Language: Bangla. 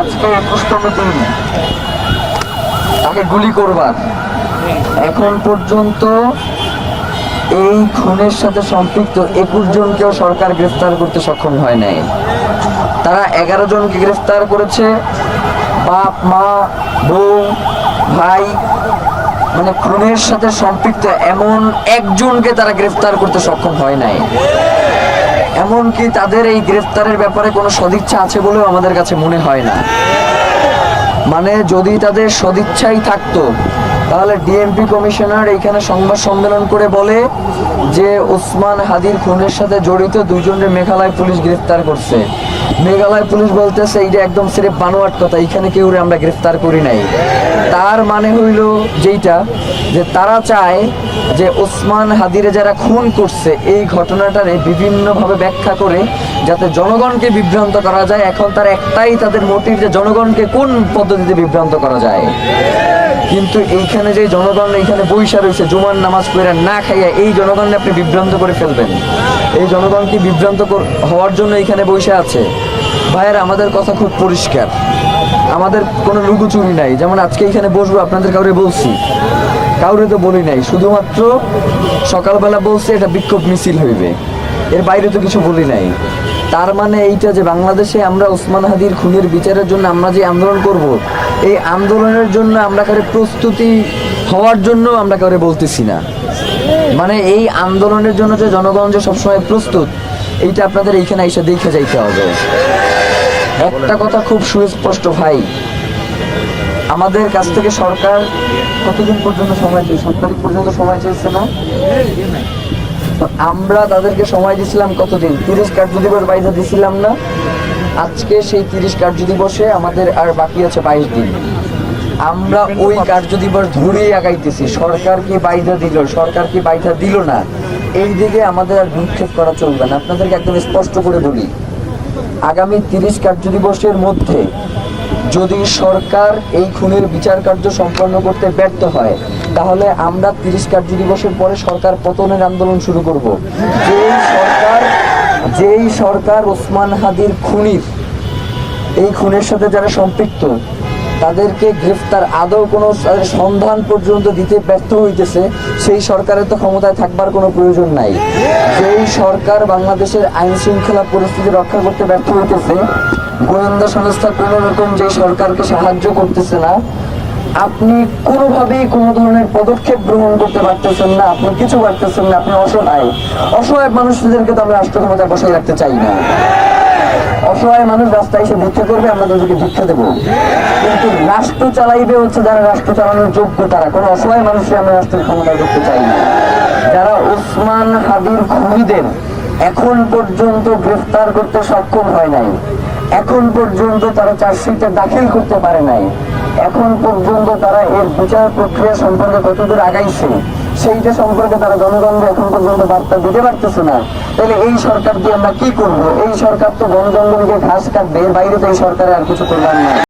আজকে একুশতম দিন তাকে গুলি করবার এখন পর্যন্ত এই খুনের সাথে সম্পৃক্ত একুশ জনকেও সরকার গ্রেফতার করতে সক্ষম হয় নাই। তারা এগারো জনকে গ্রেফতার করেছে। বাপ, মা, বউ, ভাই মানে খুনের সাথে সম্পৃক্ত এমন একজনকে তারা গ্রেফতার করতে সক্ষম হয় নাই। এমনকি তাদের এই গ্রেফতারের ব্যাপারে কোনো সদিচ্ছা আছে বলেও আমাদের কাছে মনে হয় না। মানে যদি তাদের সদিচ্ছাই থাকতো, তাহলে ডিএমপি কমিশনার এইখানে সংবাদ সম্মেলন করে বলে যে ওসমান হাদির খুনের সাথে জড়িত দুইজনের মেঘালয় পুলিশ গ্রেফতার করছে। মেঘালয় পুলিশ বলতেছে এইটা একদম সিরে বানোয়াট কথা এখানে কেউ আমরা গ্রেফতার করি নাই। তার মানে হইল যেইটা, যে তারা চায় যে ওসমান হাদিরে যারা খুন করছে, এই ঘটনাটারে বিভিন্নভাবে ব্যাখ্যা করে যাতে জনগণকে বিভ্রান্ত করা যায়, এখন তার একটাই তাদের মোটিভ যে জনগণকে কোন পদ্ধতিতে বিভ্রান্ত করা যায়। কিন্তু এইখানে যে জনগণ এইখানে বৈশা রয়েছে, জুমার নামাজ পড়ে না খাইয়া এই জনগণকে আপনি বিভ্রান্ত করে ফেলবেন। এই জনগণকে বিভ্রান্ত হওয়ার জন্য এইখানে বসে আছে? ভাইয়ের, আমাদের কথা খুব পরিষ্কার। আমাদের কোনো লুকোচুরি নাই। যেমন আজকে এখানে বসবো, আপনাদের কাউরে বলছি। কাউরে তো বলি নাই, শুধুমাত্র সকালবেলা বলছে এটা বিক্ষোভ মিছিল হইবে। এর বাইরে তো কিছু বলি নাই। তার মানে এইটা যে বাংলাদেশে আমরা ওসমান হাদির খুনের বিচারের জন্য আমরা যে আন্দোলন করব, এই আন্দোলনের জন্য আমরা কারে প্রস্তুতি হওয়ার জন্য আমরা কাউরে বলতেছি না। মানে এই আন্দোলনের জন্য যে জনগণ যে সবসময় প্রস্তুত, এইটা আপনাদের এইখানে এসে দেখে যাইতে হবে। একটা কথা খুব সুস্পষ্ট ভাই আমাদের কাছ থেকে সরকার কতদিন পর্যন্ত সময় চেয়ে তারিখ পর্যন্ত সময় চেয়েছে না? আমরা তাদেরকে সময় দিছিলাম কতদিন? তিরিশ কার্য দিবস বাইরে দিছিলাম না। আজকে সেই তিরিশ কার্য দিবসে আমাদের আর বাকি আছে বাইশ দিন। আমরা ওই কার্য দিবস ধরেই আগাইতেছি। সরকার কি বাইধা দিল? সরকার কি বাইধা দিল না? এই দিকে আমাদের আর ভূক্ষেপ করা চলবে না। আপনাদেরকে একদম স্পষ্ট করে বলি। আগামী তিরিশ কার্য দিবসের মধ্যে যদি সরকার এই খুনের বিচার কার্য সম্পন্ন করতে ব্যর্থ হয়, তাহলে আমরা তিরিশ কার্য দিবসের পরে সরকার পতনের আন্দোলন শুরু করব। যেই সরকার যেই সরকার ওসমান হাদির খুনির, এই খুনের সাথে যারা সম্পৃক্ত তাদেরকে গ্রেফতার, আদৌ কোনো সন্ধান পর্যন্ত দিতে ব্যর্থ হইতেছে, সেই সরকারের তো ক্ষমতায় থাকবার কোনো প্রয়োজন নাই। যেই সরকার বাংলাদেশের আইন শৃঙ্খলা পরিস্থিতি রক্ষা করতে ব্যর্থ হইতেছে, গোয়েন্দা সংস্থা কোনো রকম যে সরকারকে সাহায্য করতেছে না, আপনি কোনোভাবেই কোনো ধরনের পদক্ষেপ গ্রহণ করতে পারতেছেন না, আপনি কিছু পারতেছেন না, আপনি অসহায়। অসহায় মানুষদেরকে তো আমরা রাষ্ট্র ক্ষমতায় বসায় রাখতে চাই না। অসহায় মানুষ রাস্তায় এসে ভিক্ষা করবে, আমরা তাদেরকে ভিক্ষা দেবো। কিন্তু রাষ্ট্র চালাইবে হচ্ছে যারা রাষ্ট্র চালানোর যোগ্য তারা। কোনো অসহায় মানুষকে আমরা রাষ্ট্রের ক্ষমতায় করতে চাই না। যারা ওসমান হাবির খুনিদের এখন পর্যন্ত গ্রেফতার করতে সক্ষম হয় নাই, এখন পর্যন্ত তারা চার্জশিটে দাখিল করতে পারে নাই, এখন পর্যন্ত তারা এর বিচার প্রক্রিয়া সম্পর্কে কতদূর আগাইছে সেইটা সম্পর্কে তারা গণতন্ত্র এখন পর্যন্ত বার্তা দিতে পারতেছে না। তাহলে এই সরকার দিয়ে আমরা কি করব? এই সরকার তো গণতন্ত্রকে ঘাস কাটবে এর বাইরে তো এই সরকারের আর কিছু করবার নাই।